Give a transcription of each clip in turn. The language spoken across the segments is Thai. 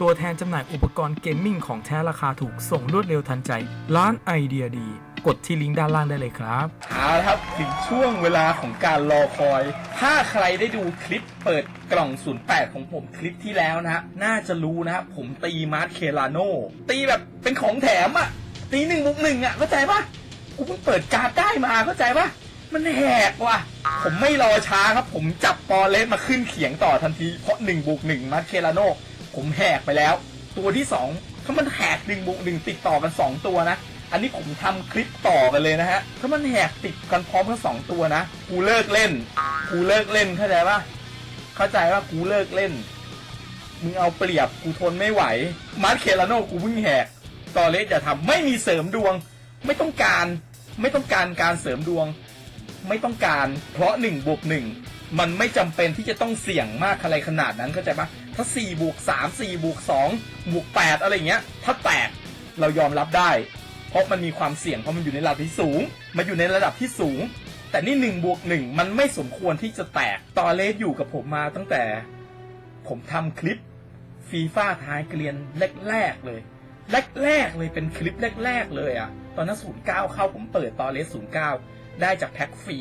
ตัวแทนจำหน่ายอุปกรณ์เกมมิ่งของแท้ราคาถูกส่งรวดเร็วทันใจ ร้านไอเดียดี กดที่ลิงก์ด้านล่างได้เลยครับเอาละครับถึงช่วงเวลาของการรอคอย ถ้าใครได้ดูคลิปเปิดกล่อง 08 ของผมคลิปที่แล้วนะฮะน่าจะรู้นะฮะผมตีมาร์คเคลาโนตีแบบเป็นของแถมอะตีหนึ่งบุกหนึ่งอะเข้าใจปะกูเพิ่งเปิดการ์ดได้มาเข้าใจปะมันแหกว่ะ ผมไม่รอช้าครับ ผมจับปอเลสมาขึ้นเขียงต่อทันที เพราะหนึ่งบุกหนึ่งมาร์คเคลาโน ผมแหกไปแล้ว ตัวที่สองถ้ามันแหกหนึ่งบุกหนึ่งติดต่อกันสองตัวนะ อันนี้ผมทำคลิปต่อกันเลยนะฮะ ถ้ามันแหกติดกันพร้อมกันสองตัวนะ กูเลิกเล่น กูเลิกเล่นเข้าใจปะเข้าใจว่ากูเลิกเล่น มึงเอาเปรียบกูทนไม่ไหว มาร์คเคลาโนกูเพิ่งแหกตอเลสอย่าทำไม่มีเสริมดวง ไม่ต้องการไม่ต้องการการเสริมดวง ไม่ต้องการเพราะหนึ่งบวกหนึ่งมันไม่จำเป็นที่จะต้องเสี่ยงมากอะไรขนาดนั้นเข้าใจปะ ถ้าสี่บวกสามสี่บวกสองบวกแปดอะไรเงี้ย ถ้าแตกเรายอมรับได้ เพราะมันมีความเสี่ยงเพราะมันอยู่ในระดับที่สูง มันอยู่ในระดับที่สูง แต่นี่หนึ่งบวกหนึ่งมันไม่สมควรที่จะแตกตอเลสอยู่กับผมมาตั้งแต่ ผมทำคลิปฟีฟ่าท้ายเกลียนแรกๆเลยแรกๆเลยเป็นคลิปแรกๆเลยอะตอนนั้นศูนย์เก้าเข้าผมเปิดตอเลสศูนย์เก้าได้จากแพ็คฟรี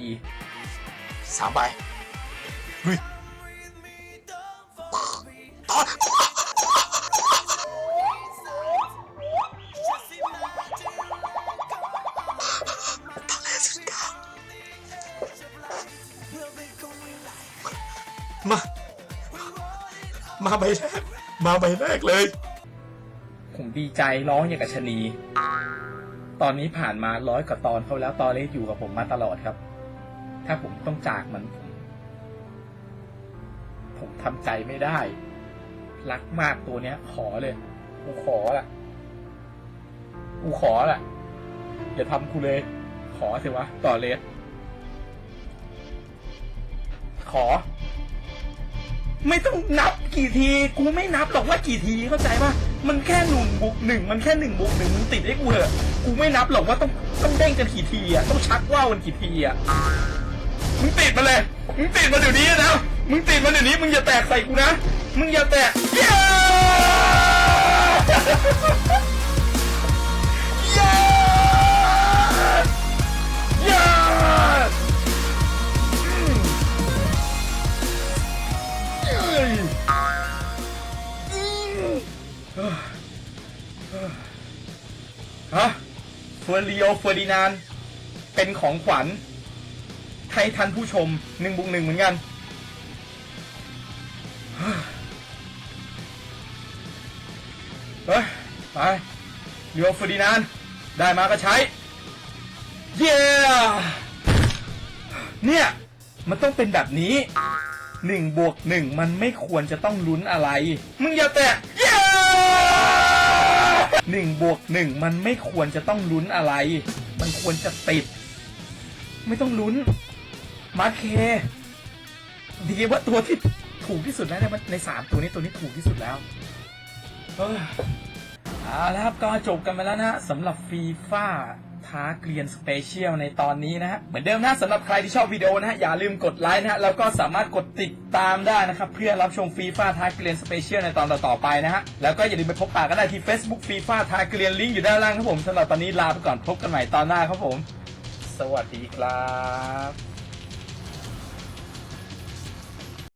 สามใบลุย ต่อ ทะเลสุดยอดมา มาใบแรก มาใบแรกเลย ผมดีใจร้องอย่างกับชะนี ตอนนี้ผ่านมาร้อยกว่าตอนเขาแล้วตอนเลสอยู่กับผมมาตลอดครับ ถ้าผมต้องจากมัน ผมผมทำใจไม่ได้ รักมากตัวเนี้ย ขอเลย กูขอละกูขอละอย่าทำกูเลย ขอเถอะวะ ต่อเลสขอ ไม่ต้องนับกี่ที กูไม่นับหรอกว่ากี่ทีเข้าใจปะมันแค่หนึ่งบุกหนึ่งมันแค่หนึ่งบุกหนึ่งมึงติดให้กูเถอะกูไม่นับหรอกว่าต้องต้องเด้งกันกี่ทีอะต้องชักว่าวกันกี่ทีอะมึงติดมาเลยมึงติดมาเดี๋ยวนี้นะมึงติดมาเดี๋ยวนี้มึงอย่าแตกใส่กูนะ มึงอย่าแตกเย้เย้เย้ฮะเฟอร์ริโอเฟอร์ดินาน เป็นของขวัญให้ท่านผู้ชมหนึ่งบุกหนึ่งเหมือนกัน เฮ้ย ไปเรียวฟอร์ดินานได้มาก็ใช้ เย้ เนี่ย มันต้องเป็นแบบนี้หนึ่งบวกหนึ่งมันไม่ควรจะต้องลุ้นอะไร มึงอย่าแตะเย้หนึ่งบวกหนึ่งมันไม่ควรจะต้องลุ้นอะไร มันควรจะติด ไม่ต้องลุ้น มาเค ดีว่าตัวที่ถูกที่สุดแล้วในในสามตัวนี้ตัวนี้ถูกที่สุดแล้ว เอาละครับก็จบกันไปแล้วนะสำหรับฟีฟ่าท้าเกลียนสเปเชียลในตอนนี้นะฮะเหมือนเดิมนะสำหรับใครที่ชอบวิดีโอนะฮะอย่าลืมกดไลค์นะฮะแล้วก็สามารถกดติดตามได้นะครับเพื่อรับชมฟีฟ่าท้าเกลียนสเปเชียลในตอนต่อๆไปนะฮะแล้วก็อย่าลืมไปพบปะกันได้ที่ Facebook ฟีฟ่าท้าเกลียนลิงก์อยู่ด้านล่างครับผมสำหรับตอนนี้ลาไปก่อนพบกันใหม่ตอนหน้าครับผม สวัสดีครับ